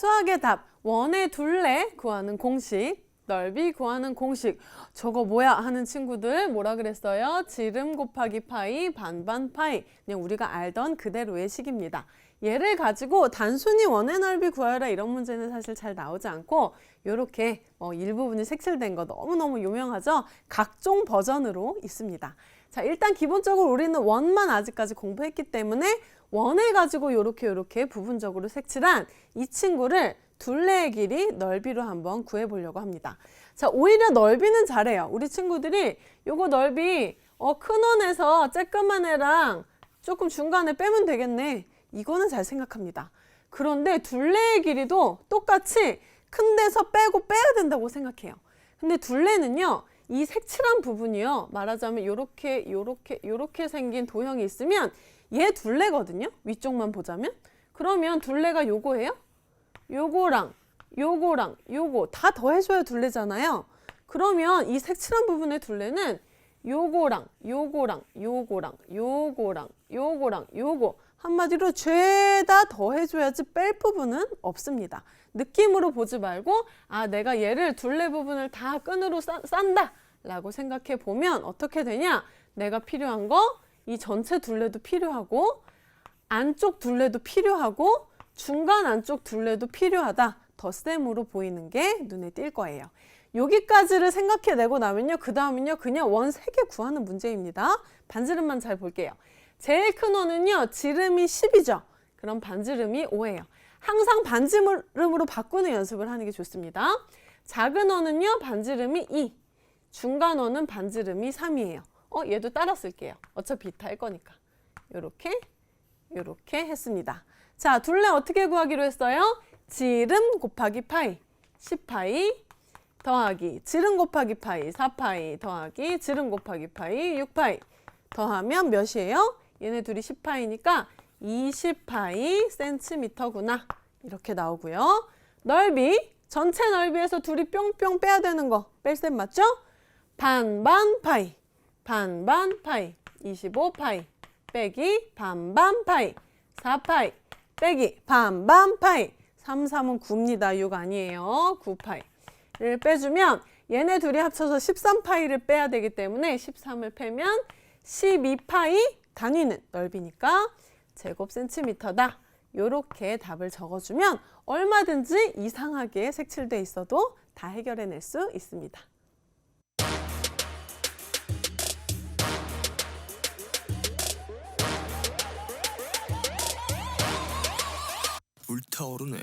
수학의 답 원의 둘레 구하는 공식 넓이 구하는 공식 저거 뭐야 하는 친구들 뭐라 그랬어요? 지름 곱하기 파이 반반 파이 그냥 우리가 알던 그대로의 식입니다. 얘를 가지고 단순히 원의 넓이 구하라 이런 문제는 사실 잘 나오지 않고 이렇게 뭐 일부분이 색칠된 거 너무너무 유명하죠? 각종 버전으로 있습니다. 자, 일단 기본적으로 우리는 원만 아직까지 공부했기 때문에 원을 가지고 이렇게 이렇게 부분적으로 색칠한 이 친구를 둘레의 길이 넓이로 한번 구해 보려고 합니다. 자, 오히려 넓이는 잘해요. 우리 친구들이 요거 넓이 어, 큰 원에서 쬐끄만 애랑 조금 중간에 빼면 되겠네. 이거는 잘 생각합니다. 그런데 둘레의 길이도 똑같이 큰 데서 빼고 빼야 된다고 생각해요. 근데 둘레는요, 이 색칠한 부분이요, 말하자면 요렇게, 요렇게, 요렇게 생긴 도형이 있으면 얘 둘레거든요? 위쪽만 보자면. 그러면 둘레가 요거예요? 요거랑, 요거랑, 요거 다 더해줘야 둘레잖아요. 그러면 이 색칠한 부분의 둘레는 요거랑, 요거랑, 요거랑, 요거랑, 요거랑, 요거 한마디로 죄다 더해줘야지 뺄 부분은 없습니다. 느낌으로 보지 말고 아 내가 얘를 둘레 부분을 다 끈으로 싼, 싼다 라고 생각해 보면 어떻게 되냐 내가 필요한 거 이 전체 둘레도 필요하고 안쪽 둘레도 필요하고 중간 안쪽 둘레도 필요하다 덧셈으로 보이는 게 눈에 띌 거예요. 여기까지를 생각해내고 나면요 그 다음은요 그냥 원 세 개 구하는 문제입니다. 반지름만 잘 볼게요. 제일 큰 원은요 지름이 10이죠. 그럼 반지름이 5예요. 항상 반지름으로 바꾸는 연습을 하는 게 좋습니다. 작은 원은요 반지름이 2, 중간 원은 반지름이 3이에요. 어 얘도 따라 쓸게요. 어차피 이타 할 거니까. 요렇게 요렇게 했습니다. 자 둘레 어떻게 구하기로 했어요? 지름 곱하기 파이 10파이 더하기 지름 곱하기 파이 4파이 더하기 지름 곱하기 파이 6파이 더하면 몇이에요? 얘네 둘이 10파이니까 20파이 센티미터구나. 이렇게 나오고요. 넓이, 전체 넓이에서 둘이 뿅뿅 빼야 되는 거. 뺄셈 맞죠? 반반 파이, 반반 파이, 25 파이, 빼기 반반 파이, 4 파이, 빼기 반반 파이. 3, 3은 9입니다. 6 아니에요. 9 파이를 빼주면 얘네 둘이 합쳐서 13파이를 빼야 되기 때문에 13을 빼면 12파이 단위는 넓이니까 제곱 센티미터다. 요렇게 답을 적어주면 얼마든지 이상하게 색칠돼 있어도 다 해결해낼 수 있습니다. 불타오르네.